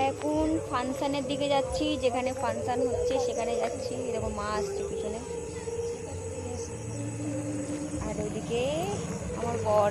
আমরা এখন ফাংশানের দিকে যাচ্ছি, যেখানে ফাংশান হচ্ছে সেখানে যাচ্ছি। এরকম মা আসছে পিছনে। আর ওইদিকে আমার বর।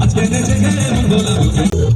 Aç gelecek hem dolamı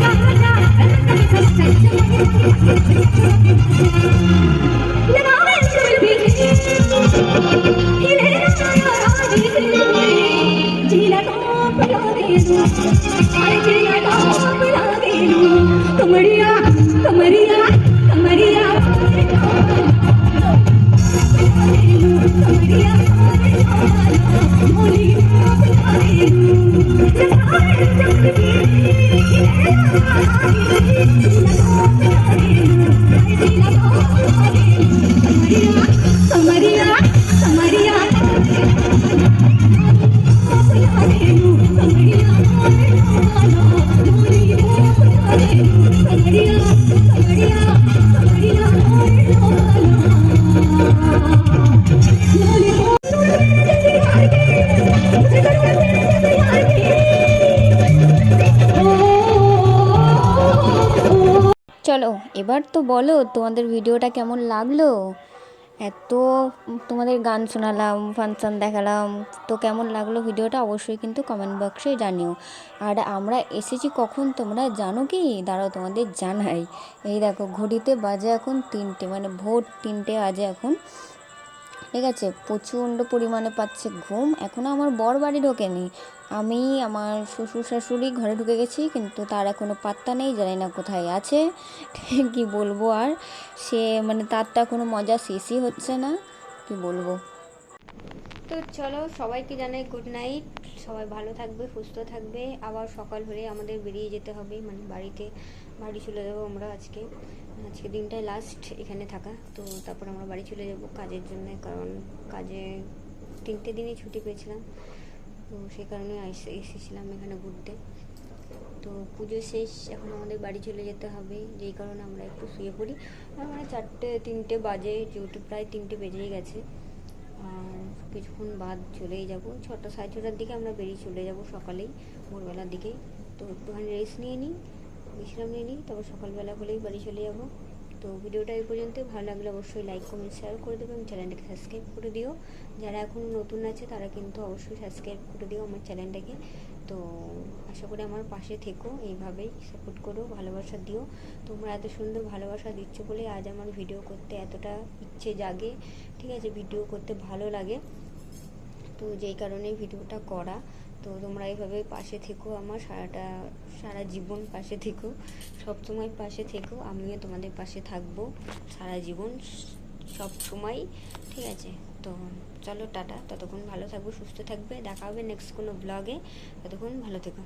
कमरिया Oh, Thank you. এবার তো বলো, তোমাদের ভিডিওটা কেমন লাগল? এত তোমাদের গান শোনালাম, ফাংশন দেখালাম, তো কেমন লাগল ভিডিওটা অবশ্যই কিন্তু কমেন্ট বক্সে জানিও। আর আমরা এসেছি কখন তোমরা জানো কি? দাঁড়াও তোমাদের জানাই। এই দেখো, ঘড়িতে বাজে এখন তিনটে মানে ভোর তিনটে বাজে এখন। ঠিক আছে, প্রচণ্ড পরিমাণে পাচ্ছে ঘুম। এখনও আমার বর বাড়ি ঢোকেনি। আমি আমার শ্বশুর শাশুড়ি ঘরে ঢুকে গেছি, কিন্তু তার এখনও পাত্তা নেই, জানি না কোথায় আছে। কি বলব আর? সে মানে তারটা কোনো মজা শেষই হচ্ছে না, কি বলব? তো চলো, সবাইকে জানাই গুড নাইট সবাই ভালো থাকবে, সুস্থ থাকবে। আবার সকাল হলে আমাদের বেরিয়ে যেতে হবে মানে বাড়িতে বাড়ি চলে যাব আমরা আজকে। আজকে দিনটাই লাস্ট এখানে থাকা। তো তারপর আমরা বাড়ি চলে যাব কাজের জন্য, কারণ কাজে তিনটে দিনই ছুটি পেয়েছিলাম। তো সে কারণে এসেছিলাম এখানে ঘুরতে। তো পুজো শেষ, এখন আমাদের বাড়ি চলে যেতে হবে। যেই কারণে আমরা একটু শুয়ে পড়ি। মানে চারটে, তিনটে বাজে, যেহেতু প্রায় তিনটে বেজেই গেছে। আর কিছুক্ষণ বাদ চলেই যাব। ছটা, সাড়ে ছটার দিকে আমরা বেরিয়ে চলে যাব সকালেই, ভোরবেলার দিকেই তো একটুখানি রেস্ট নিয়ে নিই বিশ্রাম নিয়ে নিই, তারপর সকালবেলা হলেই বাড়ি চলে যাব। তো ভিডিওটা এই পর্যন্ত ভালো লাগলে অবশ্যই লাইক কমেন্ট শেয়ার করে দেবে এবং চ্যানেলটাকে সাবস্ক্রাইব করে দিও। যারা এখন নতুন আছে, তারা কিন্তু অবশ্যই সাবস্ক্রাইব করে দিও আমার চ্যানেলটাকে তো আশা করি আমার পাশে থেকো, এইভাবেই সাপোর্ট করো, ভালোবাসা দিও। তোমরা এত সুন্দর ভালোবাসা দিচ্ছ বলে আজ আমার ভিডিও করতে এতটা ইচ্ছে জাগে, ঠিক আছে? ভিডিও করতে ভালো লাগে। তো যেই কারণে ভিডিওটা করা। তো তোমরা এইভাবে পাশে থেকো আমার সারাটা, সারা জীবন পাশে থেকো সব সময় পাশে থেকো, আমিও তোমাদের পাশে থাকব সারা জীবন সব সময় ঠিক আছে? তো চলো টাটা, ততক্ষণ ভালো থাকব সুস্থ থাকবে, দেখা হবে নেক্সট কোনো ব্লগে ততক্ষণ ভালো থেকো।